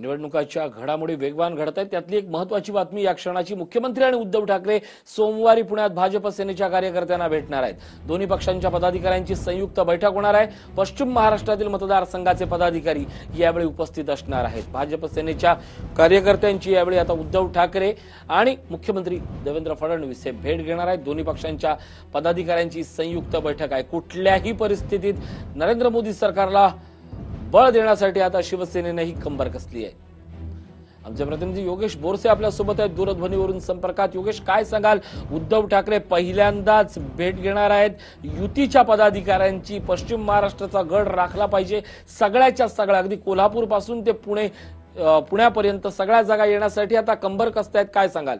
निवडणुकाच्या घडामोडी वेगवान घडत आहेत. त्यातली एक महत्वाची बातमी या क्षणाची मुख्यमंत्री आणि उद्धव ठाकरे सोमवारी पुण्यात भाजप सेनेच्या कार्यकर्त्यांना भेटणार आहेत. दोन्ही पक्षांच्या पदाधिकाऱ्यांची संयुक्त बैठक होणार आहे. पश्चिम महाराष्ट्रातील मतदारसंघाचे पदाधिकारी यावेळी उपस्थित असणार आहेत. भाजप सेनेच्या कार्यकर्त्यांची यावेळी आता उद्धव ठाकरे आणि मुख्यमंत्री देवेंद्र फडणवीस हे भेट घेणार आहेत. दोन्ही पक्षांच्या पदाधिकाऱ्यांची संयुक्त बैठक आहे. कुठल्याही परिस्थितीत नरेंद्र मोदी सरकारला बळ देण्यासाठी आता शिवसेनेनेही कंबर कसली आहे? आमचे प्रतिनिधी योगेश बोरसे आपल्यासोबत आहेत. दूरध्वनीवरून संपर्कात. योगेश काय सांगाल? उद्धव ठाकरे पहिल्यांदाच भेट घेणार आहेत. युतीच्या पदाधिकाऱ्यांची पश्चिम महाराष्ट्राचा गड राखला पाहिजे. सगळ्याच्या सगळ्या अगदी कोल्हापूरपासून ते पुणे पुण्यापर्यंत सगळ्या जागा येण्यासाठी आता कंबर कसतायत काय सांगाल?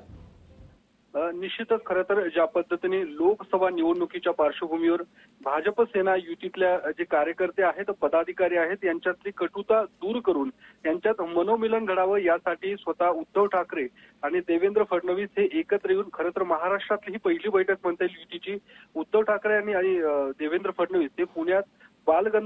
निश्चितच खरं तर ज्या पद्धतीने लोकसभा निवडणुकीच्या पार्श्वभूमीवर भाजप सेना युतीतल्या जे कार्यकर्ते आहेत पदाधिकारी आहेत यांच्यातली कटुता दूर करून यांच्यात मनोमिलन घडावं यासाठी स्वतः उद्धव ठाकरे आणि देवेंद्र फडणवीस हे एकत्र येऊन खरं तर महाराष्ट्रातली ही पहिली बैठक म्हणता येईल युतीची. उद्धव ठाकरे आणि देवेंद्र फडणवीस हे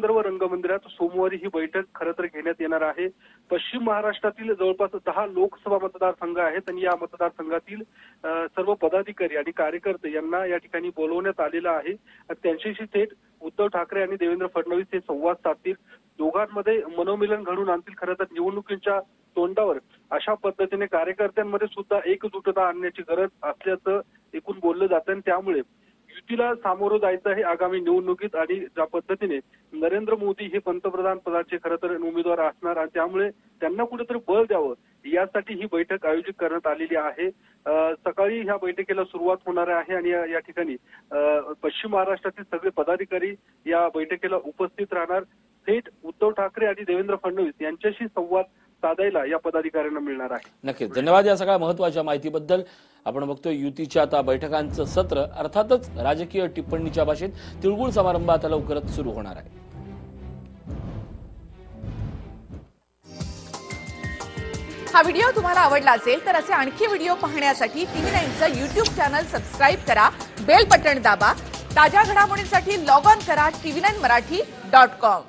पुण्यात रंगमंदिरात सोमवारी ही बैठक खरं तर घेण्यात येणार आहे. पश्चिम महाराष्ट्रातील जवळपास दहा लोकसभा मतदारसंघ आहेत आणि या मतदारसंघातील सर्व पदाधिकारी आणि कार्यकर्ते यांना या ठिकाणी बोलवण्यात आलेलं आहे. त्यांच्याशी थेट उद्धव ठाकरे आणि देवेंद्र फडणवीस हे संवाद साधतील. दोघांमध्ये मनोमिलन घडून आणतील खरं तर निवडणुकीच्या तोंडावर. अशा पद्धतीने कार्यकर्त्यांमध्ये सुद्धा एकजुटता आणण्याची गरज असल्याचं एकूण बोललं जातं आणि त्यामुळे युतीला सामोरं जायचं आहे आगामी निवडणुकीत आणि ज्या पद्धतीने नरेंद्र मोदी हे पंतप्रधान पदाचे खरं तर उमेदवार असणार आणि त्यामुळे त्यांना कुठेतरी बळ द्यावं यासाठी ही बैठक आयोजित करण्यात आलेली आहे. सकाळी ह्या बैठकीला सुरुवात होणार आहे आणि या- या ठिकाणी अं, पश्चिम महाराष्ट्रातील सगळे पदाधिकारी या बैठकीला उपस्थित राहणार. थेट उद्धव ठाकरे आणि देवेंद्र फडणवीस यांच्याशी संवाद साधायला या पदाधिकाऱ्यांना मिळणार आहे. नक्कीच. धन्यवाद या सगळ्या महत्त्वाच्या माहितीबद्दल. आपण बघतोय युतीच्या आता बैठकांचं सत्र अर्थातच राजकीय टिप्पणीच्या भाषेत तिळगुळ समारंभ आता लवकरच सुरू होणार आहे. हा व्हिडिओ तुम्हाला आवडला असेल तर असे आणखी व्हिडिओ पाहण्यासाठी टीव्ही नाईनचं युट्यूब चॅनल सबस्क्राईब करा बेल बटण दाबा ताज्या घडामोडींसाठी लॉग ऑन करा TV nine Marathi dot com.